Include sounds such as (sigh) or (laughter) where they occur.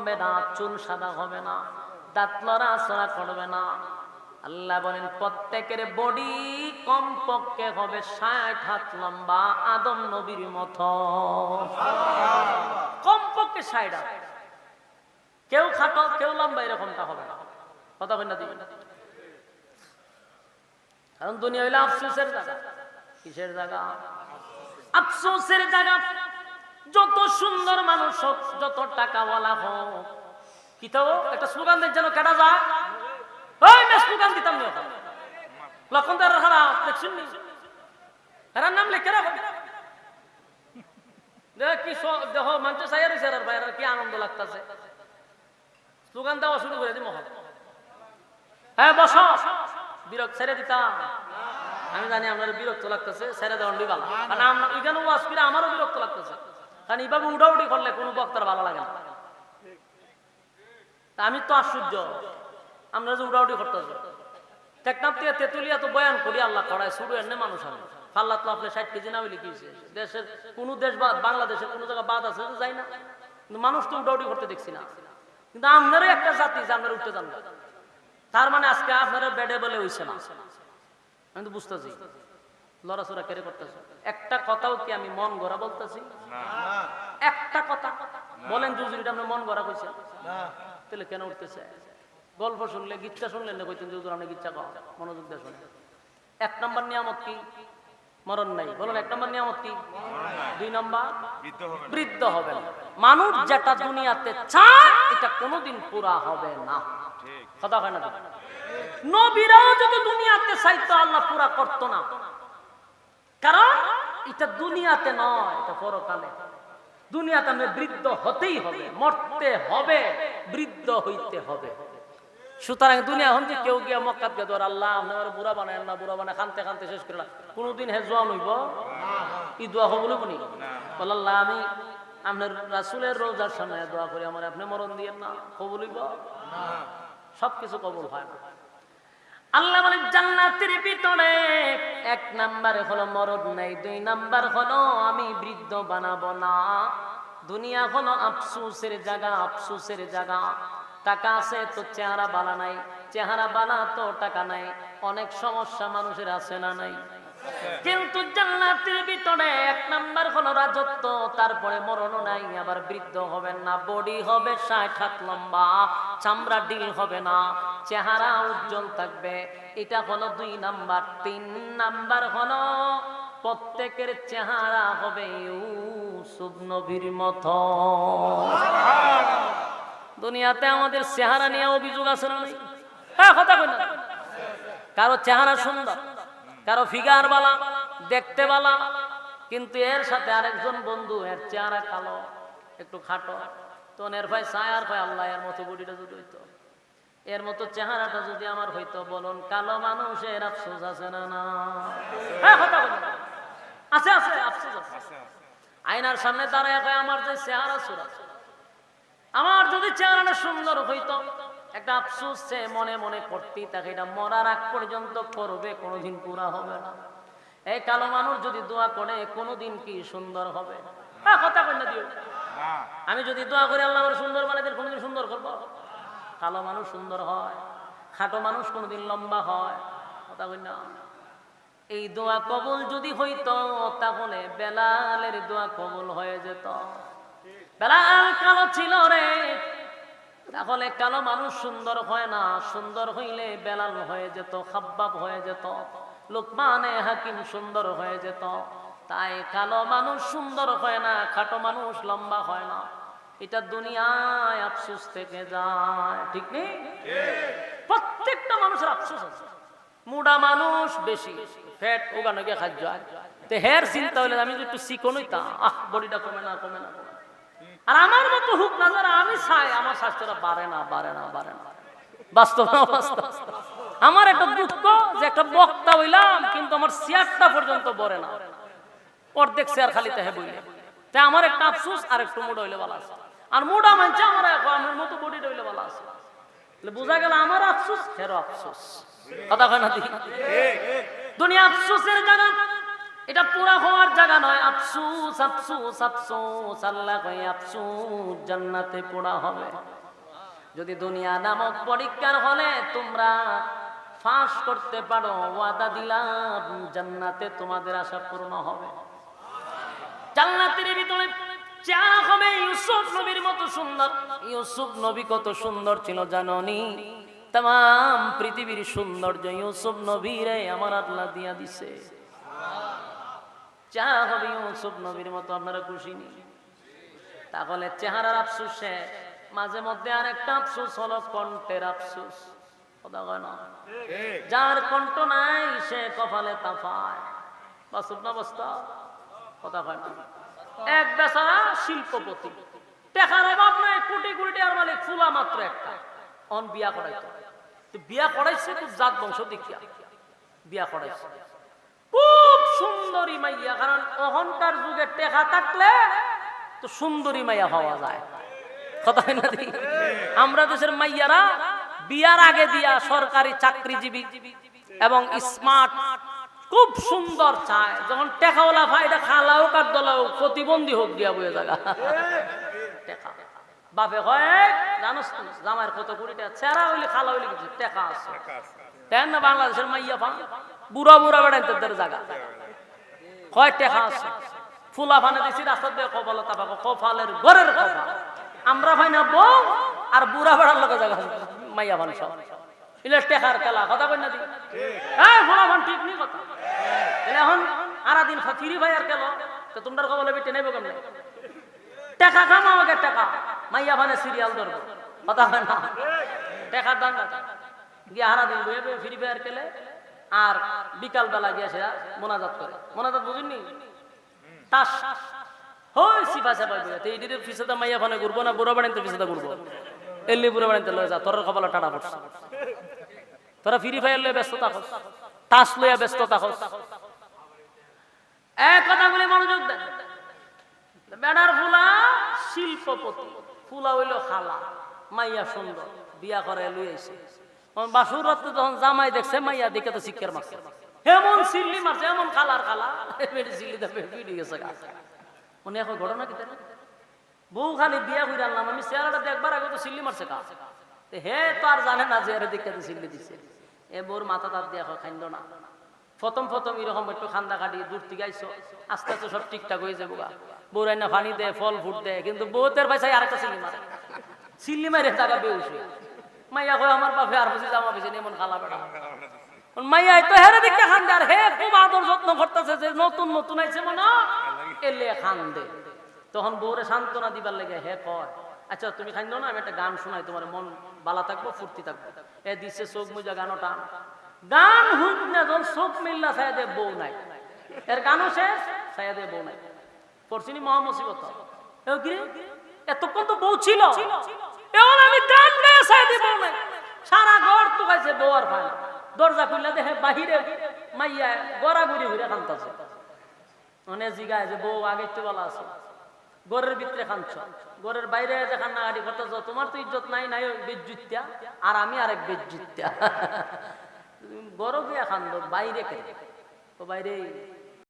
কমবে না, চুল সাদা হবে না, দাঁত লড়াচড়া করবে না। আল্লাহ বলেন, প্রত্যেকের বডি কমপক্ষে হবে ষাট হাত লম্বা আদম নবীর মতো। কমপক্ষে ষাট হাত। কেউ খাটো, কেউ লম্বা এরকমটা হবে না। কথা বল না দিবেন কারণ দুনিয়া হইলে আফসোসের জায়গা। কিসের জায়গা? আফসোসের জায়গা। যত সুন্দর মানুষ হোক, যত টাকাওয়ালা হোক। কি তো, একটা স্লোগান যেন কেটা যায়? স্লোগান দিতাম না? নাম রয়েছে আর কি আনন্দ মহল। হ্যাঁ বিরক্ত দিতাম। আমি জানি আপনার বিরক্ত লাগতেছে আমরা আমারও বিরক্ত লাগতেছে। কারণ এইভাবে উড়াউড়ি করলে কোনো বক্তার ভালো লাগে না। আমি তো আশ্চর্য। আমরা যে উড়াউড়ি করতেছি। টেকনাফ থেকে তেতুলিয়া তো বয়ান করি, আল্লাহ করায়, শুরু এনে মানুষ আমি ফাল্লা তো আপনি ষাট কেজি না হইলে কি দেশের কোনো দেশ বাদ বাংলাদেশের কোনো জায়গা বাদ আছে যাই না। কিন্তু মানুষ তো উড়াউড়ি করতে দেখছি না। কিন্তু আপনারও একটা জাতি যে আপনারা উঠতে যান তার মানে আজকে আপনারা বেডে বলে হইছে না। আমি তো বুঝতেছি। লড়াচড়া কেড়ে করতেছে? একটা কথাও কি আমি মন গড়া বলতেছি? একটা কথা। বলেন জুজুরিটা আপনি মন গড়া কইছেন তাহলে কেন উঠতেছে? গল্প শুনলে গিচ্ছা শুনলেন না কইতেন জুজুর আপনি গিচ্ছা কর মনোযোগ দিয়ে শুনে এক নম্বর নিয়ামত কি? মরণ নাই। বলুন এক নম্বর নিয়ামত কি? দুই নম্বর? বৃদ্ধ হবে না। মানুষ যেটা দুনিয়াতে চায় এটা কোনোদিন পুরা হবে না। কথা হয় না নবীরাও যদি দুনিয়াতে চাইতো আল্লাহ পুরা করতো না। এটা দুনিয়াতে নয় এটা পরকালে। দুনিয়াতে আমরা বৃদ্ধ হতেই হবে মরতে হবে বৃদ্ধ হইতে হবে। সুতরাং দুনিয়া হন যে কেউ গিয়া মক্কাত গে ধর আল্লাহ আপনার বুড়া বানায় না বুড়া বানায় খানতে খানতে শেষ করলাম কোনোদিন হে জোয়ান হইব? ই দোয়া হব বলি বল আল্লাহ আমি আপনার রাসুলের রোজার সামনে দোয়া করি আমার আপনি মরণ দিয়েন না কবুল হইব? সবকিছু কবুল হয় না। আল্লাহ বলে, জান্নাতের ভিতরে এক নাম্বারে হলো মরদ নাই, দুই নাম্বার হলো আমি বৃদ্ধ বানাবো না। দুনিয়া হলো আফসুসের জায়গা আফসুসের জায়গা। টাকা আছে তো চেহারা বালা নাই, চেহারা বানা তো টাকা নাই, অনেক সমস্যা মানুষের আছে না নাই? কিন্তু জান্নাতের ভিতরে এক নাম্বার হলো রাজত্ব, তারপরে মরণ নাই, আবার বৃদ্ধ হবেন না, বডি হবে ষাট হাত লম্বা, চামড়া ডিল হবে না, চেহারা উজ্জ্বল থাকবে। এটা হলো দুই নাম্বার। তিন নাম্বার হলো প্রত্যেকের চেহারা হবে ইউসুফ নবীর মতো। দুনিয়াতে আমাদের চেহারা নিয়ে অভিযোগ আছে না হ্যাঁ কারও চেহারা সুন্দর? কারও ফিগার বালা, দেখতে বালা, কিন্তু এর সাথে আরেকজন বন্ধু, এর চেহারা কালো, একটু খাটো। তো এর ভাই চায় আর ভাই আল্লাহ, এর মতো বডিটা যদি হইতো, এর মতো চেহারাটা যদি আমার হইতো, বলুন, কালো মানুষের আফসোস আছে না না? হ্যাঁ আছে আছে, আফসোস আছে। আয়নার সামনে দাঁড়ায় আমার যে চেহারা সুরা, আমার যদি চেহারাটা সুন্দর হইতো একটা আফসোস সে মনে মনে করতেই তাকে এটা মরার আগ পর্যন্ত করবে কোনোদিন পুরা হবে না। এই কালো মানুষ যদি দোয়া করে কোনোদিন কি সুন্দর হবে? হ্যাঁ, কথা না দিও। আমি যদি দোয়া করি আল্লাহ সুন্দর বানাই কোনোদিন সুন্দর করব? কালো মানুষ সুন্দর হয় খাটো মানুষ কোনোদিন লম্বা হয় কথা না। এই দোয়া কবুল যদি হইতো তাহলে বেলালের দোয়া কবুল হয়ে যেত। বেলাল কালো ছিল রে তাহলে কালো মানুষ সুন্দর হয় না? সুন্দর হইলে বেলাল হয়ে যেত, খাব্বাব হয়ে যেত, লোকমানে হাকিম সুন্দর হয়ে যেত। তাই কালো মানুষ সুন্দর হয় না, খাটো মানুষ লম্বা হয় না। এটা দুনিয়ায় আফসোস থেকে যায়, ঠিক নেই? প্রত্যেকটা মানুষের আফসোস আছে। মুডা মানুষ বেশি, ফ্যাট ওগানো গিয়ে খাদ্য তো চিন্তা হলে আমি একটু চিকন হইতাম, আহ, বডিটা কমে না কমে না কমে না। আর আমার মতো হুক না যারা আমি চাই, আমার স্বাস্থ্যটা বাড়ে না বাড়ে না বাড়ে না। বাস্তব না বাস্তব? আমার একটা দুঃখ যে একটা বক্তা হইলাম, কিন্তু আমার পর্যন্ত বড়ে না। অর্ধেক খালি তাহে বইলে। তাই আমার একটা আফসোস আর একটু মোটা হইলে ভালো আছে। আর মোটা মানছে আমার আমার মতো বডিটা হইলে ভালো আছে। বোঝা গেল আমার আফসোস, হেরো আফসোস। কথা কয় না দুনিয়া আফসোসের জায়গা এটা পুরা হওয়ার জায়গা নয়। আফসুস আফসুস আফসুস। আল্লাহ কয়, আফসুস, জান্নাতে পোড়া হবে। যদি দুনিয়া নামক পরীক্ষার হলে তোমরা ফাঁস করতে পারো, ওয়াদা দিলাম, জান্নাতে তোমাদের আশা পূর্ণ হবে। জান্নাতের ভিতরে চা হবে ইউসুফ নবীর মতো সুন্দর। ইউসুফ নবী কত সুন্দর ছিল জাননি? তাম, পৃথিবীর সৌন্দর্য ইউসুফ নবীরে আমার আল্লাহ দিয়া দিছে। চেহারা হবে ইউসুফ নবীর মতো আপনারা খুশি নি তাহলে চেহারার আফসুস সে। মাঝে মধ্যে আর একটা আফসুস হলো কণ্ঠের আফসুস। যার কণ্ঠ নাই, সে কপালে তাফায় বাস্তব না কথা কয় না? এক বেচারা শিল্পপতি। টেকার অভাব নাই, কোটি কোটি টাকার মালিক, ফুলা মাত্র একটা। অন বিয়া করাইতো। বিয়া করাইছে খুব জাত বংশ দেখিয়া। বিয়া করাইছে। সুন্দরী মাইয়া কারণ অহংকার যুগে টেকা থাকলে তো সুন্দরী মাইয়া হওয়া যায়। কথা হয় না আমরা দেশের মাইয়ারা বিয়ার আগে দিয়া সরকারি চাকরিজীবী এবং স্মার্ট খুব সুন্দর চায়। যখন টেকাওয়ালা ভাই এটা খালাও কার দলাও প্রতিবন্ধী হোক দিয়া বয়ে জায়গা টেকা। বাপে হয় জানোস জামাইয়ের কত কোটি টাকা চেরা হইলে খালা হইলে কিছু টেকা আছে। দেন না বাংলাদেশের মাইয়া পা বুড়া বুড়া বেড়াইতে জায়গা কয় টেকা ফুলা ফানে দিছি রাস্তা দিয়ে কপালের ঘরের কপাল আমরা ভাই না বউ, আর বুড়া বেড়ার লোকের জায়গা মাইয়া ফান সব। ইলে টেকার খেলা, কথা কই না হ্যাঁ ফুলা ফান ঠিক নি কথা। এখন আরা দিন ফিরি ভাই আর কেন তো তোমরা কবলে বেটে নেব কেমনে? টাকা খাম আমাকে টাকা। মাইয়া ফানে সিরিয়াল ধরবো। কথা হয় না? টাকার দাম না। গিয়ে হারা দিন ফ্রি ফায়ার খেলে। আর বিকাল বেলা গিয়ে সে মোনাজাত করে। মোনাজাত বুঝুননি? তাস। হই, সিফা সাফা বলে তো এইদিকে পিছাতে মাইয়া ফানে ঘুরবো না, বুড়ো বাড়িতে পিছাতে ঘুরবো? এল্লি বুড়ো বাড়িতে লয়ে যা তোর কপালে টাটা পড়ছে। তোরা ফ্রি ফায়ার লয়ে ব্যস্ত থাকস তাস লইয়া ব্যস্ত থাকস এক কথা বলে, মনোযোগ দেন। বেড়ার ফুলা শিল্পপতি, ফুলা হইল খালা, মাইয়া সুন্দর, বিয়া করে লুই আইছে। বাসুর রাত্রে যখন জামাই দেখছে, মাইয়া দিকে তো শিক্ষার মারছে। এমন সিল্লি মারছে, এমন কালার কালা বেটি সিল্লি দেবে গেছে মনে এখন ঘটনা কি বউ খালি বিয়া করে আনলাম, আমি চেহারাটা দেখবার আগে তো সিল্লি মারছে কা হে, তো আর জানে না যে এর দিকে তো সিল্লি দিছে। এ বোর মাথা তার দিয়ে খাইন্দ না। প্রথম প্রথম এরকম একটু খান্দা কাটি দূর থেকে আইসো আস্তে আস্তে সব ঠিকঠাক হয়ে যাব গা। বউ রান্না পানি দেয় ফল ফুট দেয় কিন্তু বউতের পয়সায় আরেকটা সিল্লি মারে। সিল্লি মারে টাকা বেউস। মাইয়া কয়, আমার বাপে আর বুঝি জামা বেশি খালা বেড়া মাইয়া তো হেরে খান দে, আর হে খুব আদর যত্ন করতেছে যে নতুন নতুন আইছে মনে এলে খান দে। তখন বউরে সান্ত্বনা দিবার হে আচ্ছা তুমি খাইন না, আমি একটা গান শোনাই, তোমার মন বালা থাকব, ফুর্তি থাকব। এ দিচ্ছে চোখ মুজা গানটা। গান হুক না যখন চোখ মিল্লা সায়াদে বউ নাই। এর গানও শেষ সায়াদে বউ নাই। পড়ছিনি মহা মুসিবত? এতক্ষণ তো বউ ছিল। এখন আমি তো গাইছে বউ আর ভাই। দরজা খুললে দেখে বাহিরে মাইয়া গড়া ঘুরে কান্তাছে অনেক জিগায় যে, বউ, আগে তো বলা আছে। গরের ভিতরে খানছ গরের বাইরে যে তোমার তো ইজ্জত নাই নাই বেজ্জুত্যা আর আমি আরেক বেজ্জুত্যা গরো (laughs) গিয়া খান্দ বাইরে কে? বাইরে